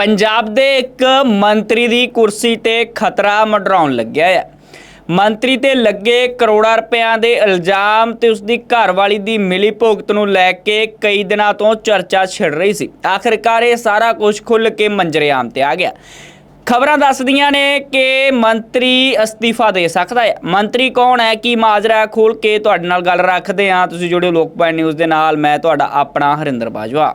ਪੰਜਾਬ ਦੇ ਇੱਕ ਮੰਤਰੀ ਦੀ ਕੁਰਸੀ ਤੇ ਖਤਰਾ ਮੰਡਰਾਉਣ ਲੱਗਿਆ ਹੈ ਮੰਤਰੀ ਤੇ ਲੱਗੇ ਕਰੋੜਾਂ ਰੁਪਇਆਂ ਦੇ ਇਲਜ਼ਾਮ ਤੇ ਉਸ ਦੀ ਘਰਵਾਲੀ ਦੀ ਮਿਲੀ ਭੁਗਤ ਨੂੰ ਲੈ ਕੇ ਕਈ ਦਿਨਾਂ ਤੋਂ ਚਰਚਾ ਛਿੜ ਰਹੀ ਸੀ। ਆਖਿਰਕਾਰ ਇਹ ਸਾਰਾ ਕੁਝ ਖੁੱਲ ਕੇ ਮੰਜਰੇਆਮ ਤੇ ਆ ਗਿਆ। ਖਬਰਾਂ ਦੱਸਦੀਆਂ ਨੇ ਕਿ ਮੰਤਰੀ ਅਸਤੀਫਾ ਦੇ ਸਕਦਾ ਹੈ ਮੰਤਰੀ ਕੌਣ ਹੈ, ਕੀ ਮਾਜਰਾ ਹੈ? ਖੋਲ ਕੇ ਤੁਹਾਡੇ ਨਾਲ ਗੱਲ ਰੱਖਦੇ ਹਾਂ। ਤੁਸੀਂ ਜੁੜਿਓ ਲੋਕਪਾਲ ਨਿਊਜ਼ ਦੇ ਨਾਲ। ਮੈਂ ਤੁਹਾਡਾ ਆਪਣਾ ਹਰਿੰਦਰ ਬਾਜਵਾ।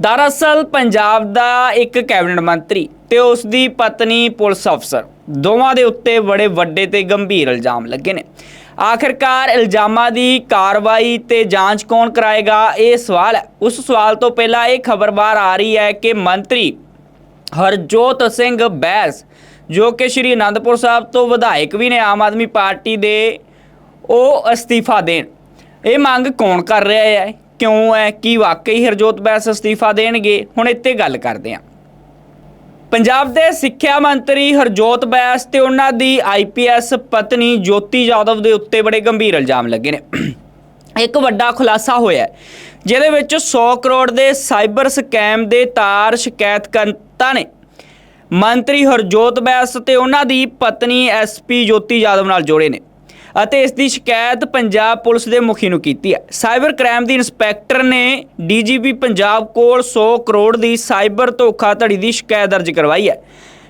ਦਰਅਸਲ ਪੰਜਾਬ ਦਾ ਇੱਕ ਕੈਬਨਿਟ ਮੰਤਰੀ ਤੇ ਉਸ ਦੀ ਪਤਨੀ ਪੁਲਿਸ ਅਫਸਰ, ਦੋਵਾਂ ਦੇ ਉੱਤੇ ਬੜੇ ਵੱਡੇ ਤੇ ਗੰਭੀਰ ਇਲਜ਼ਾਮ ਲੱਗੇ ਨੇ। ਆਖਿਰਕਾਰ ਇਲਜ਼ਾਮਾਂ ਦੀ ਕਾਰਵਾਈ ਤੇ ਜਾਂਚ ਕੌਣ ਕਰਾਏਗਾ, ਇਹ ਸਵਾਲ ਹੈ। ਉਸ ਸਵਾਲ ਤੋਂ ਪਹਿਲਾਂ ਇਹ ਖਬਰ ਬਾਹਰ ਆ ਰਹੀ ਹੈ ਕਿ ਮੰਤਰੀ ਹਰਜੋਤ ਸਿੰਘ ਬੈਸ, ਜੋ ਕਿ ਸ਼੍ਰੀ ਅਨੰਦਪੁਰ ਸਾਹਿਬ ਤੋਂ ਵਿਧਾਇਕ ਵੀ ਨੇ ਆਮ ਆਦਮੀ ਪਾਰਟੀ ਦੇ, ਉਹ ਅਸਤੀਫਾ ਦੇਣ। ਇਹ ਮੰਗ ਕੌਣ ਕਰ ਰਿਹਾ ਹੈ? ਕਿਉਂ ਹੈ ਕੀ ਵਾਕਈ ਹਰਜੋਤ ਬੈਸ ਅਸਤੀਫਾ ਦੇਣਗੇ? ਹੁਣ ਇੱਥੇ ਗੱਲ ਕਰਦੇ ਹਾਂ ਪੰਜਾਬ ਦੇ ਸਿੱਖਿਆ ਮੰਤਰੀ ਹਰਜੋਤ ਬੈਸ ਤੇ ਉਹਨਾਂ ਦੀ ਆਈਪੀਐਸ ਪਤਨੀ ਜੋਤੀ ਜਾਦਵ ਦੇ ਉੱਤੇ ਬੜੇ ਗੰਭੀਰ ਇਲਜ਼ਾਮ ਲੱਗੇ ਨੇ। ਇੱਕ ਵੱਡਾ ਖੁਲਾਸਾ ਹੋਇਆ ਜਿਹਦੇ ਵਿੱਚ 100 ਕਰੋੜ ਦੇ ਸਾਈਬਰ ਸਕੈਮ ਦੇ ਤਾਰ ਸ਼ਿਕਾਇਤਕਰਤਾ ਨੇ। ਮੰਤਰੀ ਹਰਜੋਤ ਬੈਸ ਤੇ ਉਹਨਾਂ ਦੀ ਪਤਨੀ ਐਸਪੀ ਜੋਤੀ ਜਾਦਵ ਨਾਲ ਜੋੜੇ ਨੇ। ਅਤੇ ਇਸ ਦੀ ਸ਼ਿਕਾਇਤ ਪੰਜਾਬ ਪੁਲਿਸ ਦੇ ਮੁਖੀ ਨੂੰ ਕੀਤੀ ਹੈ। ਸਾਈਬਰ ਕ੍ਰਾਈਮ ਦੀ ਇੰਸਪੈਕਟਰ ਨੇ ਡੀਜੀਪੀ ਪੰਜਾਬ ਕੋਲ 100 ਕਰੋੜ ਦੀ ਸਾਈਬਰ ਧੋਖਾਧੜੀ ਦੀ ਸ਼ਿਕਾਇਤ ਦਰਜ ਕਰਵਾਈ ਹੈ।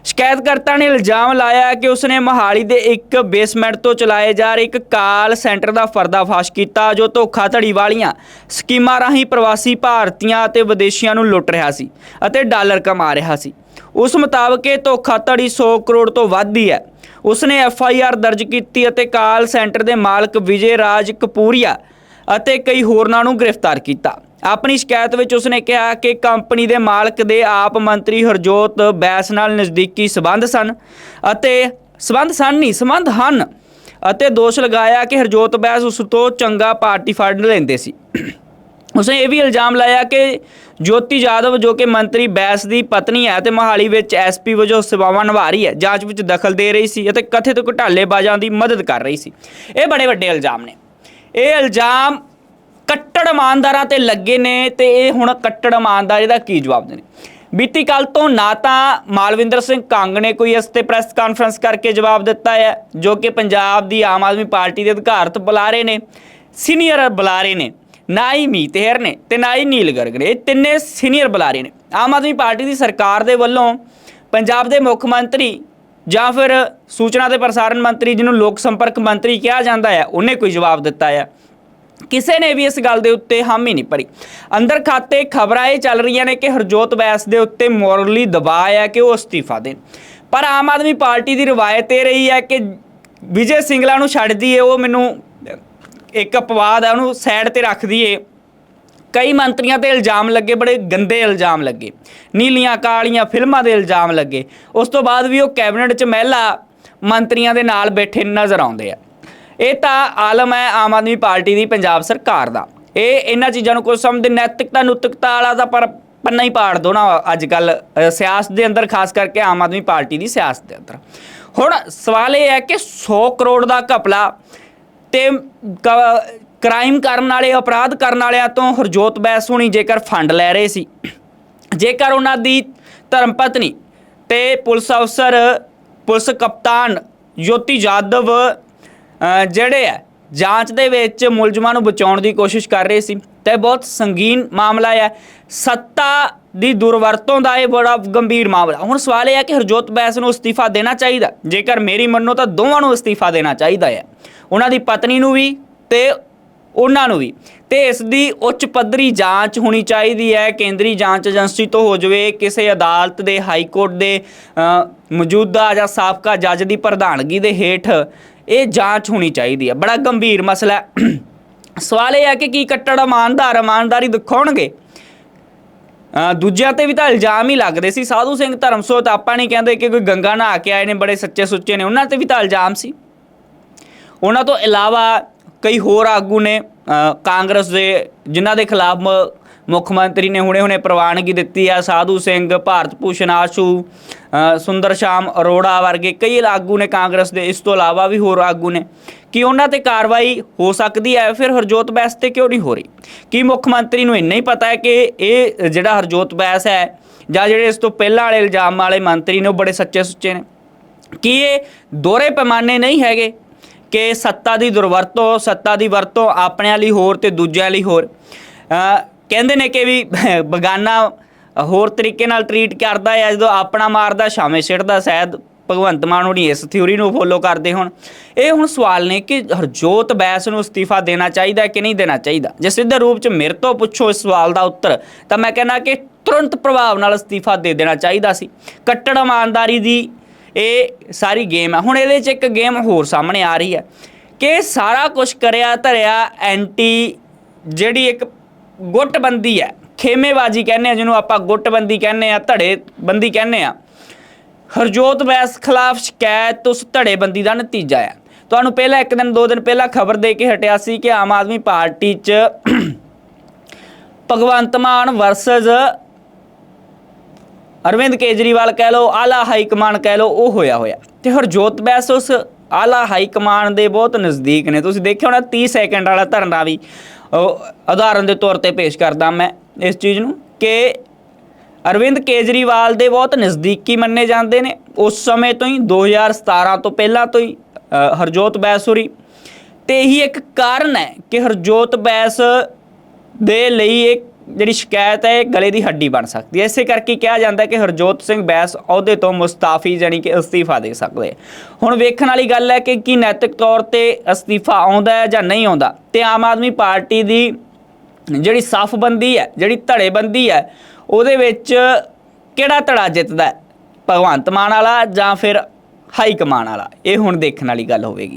ਸ਼ਿਕਾਇਤਕਰਤਾ ਨੇ ਇਲਜ਼ਾਮ ਲਾਇਆ ਕਿ ਉਸਨੇ ਮੋਹਾਲੀ ਦੇ ਇੱਕ ਬੇਸਮੈਂਟ ਤੋਂ ਚਲਾਏ ਜਾ ਰਹੇ ਇੱਕ ਕਾਲ ਸੈਂਟਰ ਦਾ ਪਰਦਾਫਾਸ਼ ਕੀਤਾ, ਜੋ ਧੋਖਾਧੜੀ ਵਾਲੀਆਂ ਸਕੀਮਾਂ ਰਾਹੀਂ ਪ੍ਰਵਾਸੀ ਭਾਰਤੀਆਂ ਅਤੇ ਵਿਦੇਸ਼ੀਆਂ ਨੂੰ ਲੁੱਟ ਰਿਹਾ ਸੀ ਅਤੇ ਡਾਲਰ ਕਮਾ ਰਿਹਾ ਸੀ। ਉਸ ਮੁਤਾਬਕ ਇਹ ਧੋਖਾਧੜੀ 100 ਕਰੋੜ ਤੋਂ ਵੱਧ ਦੀ ਹੈ। ਉਸਨੇ ਐਫ ਆਈ ਆਰ ਦਰਜ ਕੀਤੀ ਅਤੇ ਕਾਲ ਸੈਂਟਰ ਦੇ ਮਾਲਕ ਵਿਜੇ ਰਾਜ ਕਪੂਰੀਆ ਅਤੇ ਕਈ ਹੋਰਨਾਂ ਨੂੰ ਗ੍ਰਿਫਤਾਰ ਕੀਤਾ। ਆਪਣੀ ਸ਼ਿਕਾਇਤ ਵਿੱਚ ਉਸਨੇ ਕਿਹਾ ਕਿ ਕੰਪਨੀ ਦੇ ਮਾਲਕ ਦੇ ਆਪ ਮੰਤਰੀ ਹਰਜੋਤ ਬੈਸ ਨਾਲ ਨਜ਼ਦੀਕੀ ਸਬੰਧ ਸਨ ਅਤੇ ਸਬੰਧ ਸਨ ਨਹੀਂ, ਸਬੰਧ ਹਨ ਅਤੇ ਦੋਸ਼ ਲਗਾਇਆ ਕਿ ਹਰਜੋਤ ਬੈਸ ਉਸ ਤੋਂ ਚੰਗਾ ਪਾਰਟੀ ਫੰਡ ਲੈਂਦੇ ਸੀ। ਉਸਨੇ ਇਹ ਵੀ ਇਲਜ਼ਾਮ ਲਾਇਆ ਕਿ ਜੋਤੀ ਯਾਦਵ ਜੋ ਕਿ ਮੰਤਰੀ ਬੈਸ ਦੀ ਪਤਨੀ ਹੈ ਤੇ ਮੋਹਾਲੀ ਵਿੱਚ ਐਸਪੀ ਵਜੋਂ ਸੇਵਾਵਾਂ ਨਿਭਾ ਰਹੀ ਹੈ, ਜਾਂਚ ਵਿੱਚ ਦਖਲ ਦੇ ਰਹੀ ਸੀ ਅਤੇ ਕਥਿਤ ਘੁਟਾਲੇਬਾਜ਼ਾਂ ਦੀ ਮਦਦ ਕਰ ਰਹੀ ਸੀ। ਇਹ ਬੜੇ ਵੱਡੇ ਇਲਜ਼ਾਮ ਨੇ। ਇਹ ਇਲਜ਼ਾਮ ਕੱਟੜ ਇਮਾਨਦਾਰਾਂ ਤੇ ਲੱਗੇ ਨੇ ਤੇ ਇਹ ਹੁਣ ਕੱਟੜ ਇਮਾਨਦਾਰੀ ਦਾ ਕੀ ਜਵਾਬ ਦੇਣੇ? ਬੀਤੀ ਕੱਲ ਤੋਂ ਨਾ ਤਾਂ ਮਾਲਵਿੰਦਰ ਸਿੰਘ ਕੰਗ ਨੇ ਕੋਈ ਇਸ ਤੇ ਪ੍ਰੈਸ ਕਾਨਫਰੰਸ ਕਰਕੇ ਜਵਾਬ ਦਿੱਤਾ ਹੈ, ਜੋ ਕਿ ਪੰਜਾਬ ਦੀ ਆਮ ਆਦਮੀ ਪਾਰਟੀ ਦੇ ਅਧਿਕਾਰਤ ਬੁਲਾਰੇ ਨੇ, ਸੀਨੀਅਰ ਬੁਲਾਰੇ ਨੇ। ਨਾ ਹੀ ਮੀਤ ਹੈਰ ਨੇ ਤੇ ਨਾ ਹੀ ਨੀਲ ਗਰਗ ਨੇ। ਇਹ ਤਿੰਨੇ ਸੀਨੀਅਰ ਬੁਲਾਰੇ ਨੇ। ਆਮ ਆਦਮੀ ਪਾਰਟੀ ਦੀ ਸਰਕਾਰ ਦੇ ਵੱਲੋਂ ਪੰਜਾਬ ਦੇ ਮੁੱਖ ਮੰਤਰੀ ਜਾਂ ਫਿਰ ਸੂਚਨਾ ਤੇ ਪ੍ਰਸਾਰਣ ਮੰਤਰੀ ਜਿਹਨੂੰ ਲੋਕ ਸੰਪਰਕ ਮੰਤਰੀ ਕਿਹਾ ਜਾਂਦਾ ਹੈ, ਉਹਨੇ ਕੋਈ ਜਵਾਬ ਦਿੱਤਾ ਹੈ। ਕਿਸੇ ਨੇ ਵੀ ਇਸ ਗੱਲ ਦੇ ਉੱਤੇ ਹਾਮੀ ਨਹੀਂ ਭਰੀ। ਅੰਦਰ ਖਾਤੇ ਖਬਰਾਂ ਇਹ ਚੱਲ ਰਹੀਆਂ ਨੇ ਕਿ ਹਰਜੋਤ ਬੈਸ ਦੇ ਉੱਤੇ ਮੋਰਲੀ ਦਬਾਅ ਹੈ ਕਿ ਉਹ ਅਸਤੀਫਾ ਦੇਣ। ਪਰ ਆਮ ਆਦਮੀ ਪਾਰਟੀ ਦੀ ਰਵਾਇਤ ਇਹ ਰਹੀ ਹੈ ਕਿ ਵਿਜੇ ਸਿੰਗਲਾ ਨੂੰ ਛੱਡ ਦਈਏ, ਉਹ ਮੈਨੂੰ ਇੱਕ ਅਪਵਾਦ ਹੈ ਉਹਨੂੰ ਸਾਈਡ ਤੇ ਰੱਖ ਦਈਏ। ਕਈ ਮੰਤਰੀਆਂ ਤੇ ਇਲਜ਼ਾਮ ਲੱਗੇ, ਬੜੇ ਗੰਦੇ ਇਲਜ਼ਾਮ ਲੱਗੇ। ਨੀਲੀਆਂ, ਕਾਲੀਆਂ ਫਿਲਮਾਂ ਦੇ ਇਲਜ਼ਾਮ ਲੱਗੇ। ਉਸ ਤੋਂ ਬਾਅਦ ਵੀ ਉਹ ਕੈਬਨਿਟ 'ਚ ਮਹਿਲਾ ਮੰਤਰੀਆਂ ਦੇ ਨਾਲ ਬੈਠੇ ਨਜ਼ਰ ਆਉਂਦੇ ਆ। ਇਹ ਤਾਂ ਆਲਮ ਹੈ ਆਮ ਆਦਮੀ ਪਾਰਟੀ ਦੀ, ਪੰਜਾਬ ਸਰਕਾਰ ਦਾ। ਇਹ ਇਹਨਾਂ ਚੀਜ਼ਾਂ ਨੂੰ ਕੋਈ ਸਮਝਦੇ ਨੈਤਿਕਤਾ, ਨੁਤਿਕਤਾ ਵਾਲਾ ਤਾਂ ਪਰ ਪੰਨਾ ਹੀ ਪਾੜ ਦੋ ਨਾ ਅੱਜ ਕੱਲ ਸਿਆਸਤ ਦੇ ਅੰਦਰ, ਖਾਸ ਕਰਕੇ ਆਮ ਆਦਮੀ ਪਾਰਟੀ ਦੀ ਸਿਆਸਤ ਦੇ ਅੰਦਰ। ਹੁਣ ਸਵਾਲ ਇਹ ਹੈ ਕਿ 100 ਕਰੋੜ ਦਾ ਘਪਲਾ ਤੇ ਕ੍ਰਾਈਮ ਕਰਨ ਵਾਲੇ, ਅਪਰਾਧ ਕਰਨ ਵਾਲਿਆਂ ਤੋਂ ਹਰਜੋਤ ਬੈਸ ਹੋਣੀ ਜੇਕਰ ਫੰਡ ਲੈ ਰਹੇ ਸੀ। ਜੇਕਰ ਉਹਨਾਂ ਦੀ ਧਰਮ ਪਤਨੀ ਤੇ ਪੁਲਿਸ ਅਫਸਰ, ਪੁਲਿਸ ਕਪਤਾਨ ਜੋਤੀ ਜਾਦਵ ਜਿਹੜੇ ਆ, ਜਾਂਚ ਦੇ ਵਿੱਚ ਮੁਲਜ਼ਮਾਂ ਨੂੰ ਬਚਾਉਣ ਦੀ ਕੋਸ਼ਿਸ਼ ਕਰ ਰਹੇ ਸੀ, ਤੇ ਬਹੁਤ ਸੰਗੀਨ ਮਾਮਲਾ ਹੈ ਸੱਤਾ ਦੀ ਦੁਰਵਰਤੋਂ ਦਾ ਇਹ ਬੜਾ ਗੰਭੀਰ ਮਾਮਲਾ। ਹੁਣ ਸਵਾਲ ਇਹ ਹੈ ਕਿ ਹਰਜੋਤ ਬੈਸ ਨੂੰ ਅਸਤੀਫਾ ਦੇਣਾ ਚਾਹੀਦਾ। ਜੇਕਰ ਮੇਰੀ ਮੰਨੋ ਤਾਂ ਦੋਵਾਂ ਨੂੰ ਅਸਤੀਫਾ ਦੇਣਾ ਚਾਹੀਦਾ ਹੈ ਉਹਨਾਂ ਦੀ ਪਤਨੀ ਨੂੰ ਵੀ ਤੇ ਉਹਨਾਂ ਨੂੰ ਵੀ। ਤੇ ਇਸ ਦੀ ਉੱਚ ਪੱਧਰੀ ਜਾਂਚ ਹੋਣੀ ਚਾਹੀਦੀ ਹੈ, ਕੇਂਦਰੀ ਜਾਂਚ ਏਜੰਸੀ ਤੋਂ ਹੋ ਜਾਵੇ, ਕਿਸੇ ਅਦਾਲਤ ਦੇ, ਹਾਈ ਕੋਰਟ ਦੇ ਮੌਜੂਦਾ ਜਾਂ ਸਾਬਕਾ ਜੱਜ ਦੀ ਪ੍ਰਧਾਨਗੀ ਦੇ ਹੇਠ ਇਹ ਜਾਂਚ ਹੋਣੀ ਚਾਹੀਦੀ ਹੈ। ਬੜਾ ਗੰਭੀਰ ਮਸਲਾ ਹੈ। ਸਵਾਲ ਇਹ ਹੈ ਕਿ ਕੀ ਕੱਟੜ ਇਮਾਨਦਾਰ, ਇਮਾਨਦਾਰੀ ਦਿਖਾਉਣਗੇ? ਦੂਜਿਆਂ ਤੇ ਵੀ ਤਾਂ ਇਲਜ਼ਾਮ ਹੀ ਲੱਗਦੇ ਸੀ। ਸਾਧੂ ਸਿੰਘ ਧਰਮਸੋਤ, ਆਪਾਂ ਨਹੀਂ ਕਹਿੰਦੇ ਕਿ ਕੋਈ ਗੰਗਾ ਨਹਾ ਕੇ ਆਏ ਨੇ, ਬੜੇ ਸੱਚੇ ਸੁੱਚੇ ਨੇ, ਉਹਨਾਂ ਤੇ ਵੀ ਤਾਂ ਇਲਜ਼ਾਮ ਸੀ। ਉਹਨਾਂ ਤੋਂ ਇਲਾਵਾ ਕਈ ਹੋਰ ਆਗੂ ਨੇ ਕਾਂਗਰਸ ਦੇ, ਜਿਨ੍ਹਾਂ ਦੇ ਖਿਲਾਫ ਮੁੱਖ ਮੰਤਰੀ ਨੇ ਹੁਣੇ-ਹੁਣੇ ਪ੍ਰਵਾਨਗੀ ਦਿੱਤੀ ਆ, ਸਾਧੂ ਸਿੰਘ, ਭਾਰਤ ਭੂਸ਼ਣ ਆਸ਼ੂ ਸੁੰਦਰ ਸ਼ਾਮ ਅਰੋੜਾ ਵਰਗੇ ਕਈ ਆਗੂ ਨੇ ਕਾਂਗਰਸ ਦੇ, ਇਸ ਤੋਂ ਇਲਾਵਾ ਵੀ ਹੋਰ ਆਗੂ ਨੇ। ਕਿ ਉਹਨਾਂ ਤੇ ਕਾਰਵਾਈ ਹੋ ਸਕਦੀ ਹੈ? ਫਿਰ ਹਰਜੋਤ ਬੈਸ ਤੇ ਕਿਉਂ ਨਹੀਂ ਹੋ ਰਹੀ? ਕੀ ਮੁੱਖ ਮੰਤਰੀ ਨੂੰ ਇੰਨਾ ਹੀ ਪਤਾ ਹੈ ਕਿ ਇਹ ਜਿਹੜਾ ਹਰਜੋਤ ਬੈਸ ਹੈ, ਜਾਂ ਜਿਹੜੇ ਇਸ ਤੋਂ ਪਹਿਲਾਂ ਵਾਲੇ ਇਲਜ਼ਾਮ ਵਾਲੇ ਮੰਤਰੀ ਨੇ, ਉਹ ਬੜੇ ਸੱਚੇ ਸੁੱਚੇ ਨੇ? ਕੀ ਇਹ ਦੋਹਰੇ ਪੈਮਾਨੇ ਨਹੀਂ ਹੈਗੇ? ਕਿ ਸੱਤਾ ਦੀ ਦੁਰਵਰਤੋਂ, ਸੱਤਾ ਦੀ ਵਰਤੋਂ ਆਪਣਿਆਂ ਲਈ ਹੋਰ ਤੇ ਦੂਜਿਆਂ ਲਈ ਹੋਰ। ਕਹਿੰਦੇ ਨੇ ਕਿ ਵੀ ਬਗਾਨਾ ਹੋਰ ਤਰੀਕੇ ਨਾਲ ਟਰੀਟ ਕਰਦਾ ਹੈ, ਜਦੋਂ ਆਪਣਾ ਮਾਰਦਾ, ਛਾਵੇਂ ਸਿੱਟਦਾ, ਸ਼ਾਇਦ ਭਗਵੰਤ ਮਾਨ ਹੋਣੀ ਇਸ ਥਿਊਰੀ ਨੂੰ ਫੋਲੋ ਕਰਦੇ ਹੁਣ। ਇਹ ਹੁਣ ਸਵਾਲ ਨੇ ਕਿ ਹਰਜੋਤ ਬੈਸ ਨੂੰ ਅਸਤੀਫਾ ਦੇਣਾ ਚਾਹੀਦਾ ਕਿ ਨਹੀਂ ਦੇਣਾ ਚਾਹੀਦਾ? ਜੇ ਸਿੱਧੇ ਰੂਪ ਚ ਮੇਰੇ ਤੋਂ ਪੁੱਛੋ ਇਸ ਸਵਾਲ ਦਾ ਉੱਤਰ, ਤਾਂ ਮੈਂ ਕਹਿੰਦਾ ਕਿ ਤੁਰੰਤ ਪ੍ਰਭਾਵ ਨਾਲ ਅਸਤੀਫਾ ਦੇ ਦੇਣਾ ਚਾਹੀਦਾ ਸੀ। ਕੱਟੜ ਇਮਾਨਦਾਰੀ ਦੀ ਇਹ ਸਾਰੀ ਗੇਮ ਹੈ ਹੁਣ ਇਹਦੇ 'ਚ ਇੱਕ ਗੇਮ ਹੋਰ ਸਾਹਮਣੇ ਆ ਰਹੀ ਹੈ ਕਿ ਸਾਰਾ ਕੁਝ ਕਰਿਆ ਧਰਿਆ ਐਂਟੀ ਜਿਹੜੀ ਇੱਕ ਗੁੱਟਬੰਦੀ ਹੈ, ਖੇਮੇਬਾਜੀ ਕਹਿੰਦੇ ਆ, ਜਿਹਨੂੰ ਆਪਾਂ ਗੁੱਟਬੰਦੀ ਕਹਿੰਦੇ ਆ ਧੜੇ ਬੰਦੀ ਕਹਿੰਦੇ ਆ। ਹਰਜੋਤ ਬੈਸ ਖਿਲਾਫ ਸ਼ਿਕਾਇਤ ਉਸ ਧੜੇਬੰਦੀ ਦਾ ਨਤੀਜਾ ਹੈ ਤੁਹਾਨੂੰ ਪਹਿਲਾਂ ਇੱਕ ਦਿਨ, ਦੋ ਦਿਨ ਪਹਿਲਾਂ ਖਬਰ ਦੇ ਕੇ ਹਟਿਆ ਸੀ ਕਿ ਆਮ ਆਦਮੀ ਪਾਰਟੀ 'ਚ ਭਗਵੰਤ ਮਾਨ ਵਰਸਸ ਅਰਵਿੰਦ ਕੇਜਰੀਵਾਲ ਕਹਿ ਲਓ ਆਲਾ ਹਾਈ ਕਮਾਨ ਕਹਿ ਲਓ ਉਹ ਹੋਇਆ ਹੋਇਆ। ਤੇ ਹਰਜੋਤ ਬੈਸ ਉਸ ਆਲਾ ਹਾਈ ਕਮਾਨ ਦੇ ਬਹੁਤ ਨਜ਼ਦੀਕ ਨੇ। ਤੁਸੀਂ ਦੇਖਿਆ ਹੋਣਾ 30 ਸੈਕਿੰਡ ਵਾਲਾ ਧਰਨਾ ਵੀ ਉਦਾਹਰਨ ਦੇ ਤੌਰ ਤੇ ਪੇਸ਼ ਕਰਦਾ ਮੈਂ ਇਸ ਚੀਜ਼ ਨੂੰ ਕਿ ਅਰਵਿੰਦ ਕੇਜਰੀਵਾਲ ਦੇ ਬਹੁਤ ਨਜ਼ਦੀਕੀ ਮੰਨੇ ਜਾਂਦੇ ਨੇ। ਉਸ ਸਮੇਂ ਤੋਂ ਹੀ 2017 ਤੋਂ ਪਹਿਲਾਂ ਤੋਂ ਹੀ ਅ, ਹਰਜੋਤ ਬੈਸ ਹੋਰੀ। ਤੇ ਇਹੀ ਇੱਕ ਕਾਰਨ ਹੈ ਕਿ ਹਰਜੋਤ ਬੈਸ ਦੇ ਲਈ ਇੱਕ ਜਿਹੜੀ ਸ਼ਿਕਾਇਤ ਹੈ, ਇਹ ਗਲੇ ਦੀ ਹੱਡੀ ਬਣ ਸਕਦੀ ਹੈ। ਇਸੇ ਕਰਕੇ ਕਿਹਾ ਜਾਂਦਾ ਕਿ ਹਰਜੋਤ ਸਿੰਘ ਬੈਸ ਅਹੁਦੇ ਤੋਂ ਮੁਸਤਾਫੀ ਜਾਨੀ ਕਿ ਅਸਤੀਫਾ ਦੇ ਸਕਦੇ ਹੁਣ ਵੇਖਣ ਵਾਲੀ ਗੱਲ ਹੈ ਕਿ ਕੀ ਨੈਤਿਕ ਤੌਰ ਤੇ ਅਸਤੀਫਾ ਆਉਂਦਾ ਹੈ ਜਾਂ ਨਹੀਂ ਆਉਂਦਾ। ਤੇ ਆਮ ਆਦਮੀ ਪਾਰਟੀ ਦੀ ਜਿਹੜੀ ਸਾਫਬੰਦੀ ਹੈ, ਜਿਹੜੀ ਧੜੇਬੰਦੀ ਹੈ, ਉਹਦੇ ਵਿੱਚ ਕਿਹੜਾ ਧੜਾ ਜਿੱਤਦਾ ਭਗਵੰਤ ਮਾਨ ਵਾਲਾ ਜਾਂ ਫਿਰ ਹਾਈ ਕਮਾਨ ਵਾਲਾ? ਇਹ ਹੁਣ ਦੇਖਣ ਵਾਲੀ ਗੱਲ ਹੋਵੇਗੀ।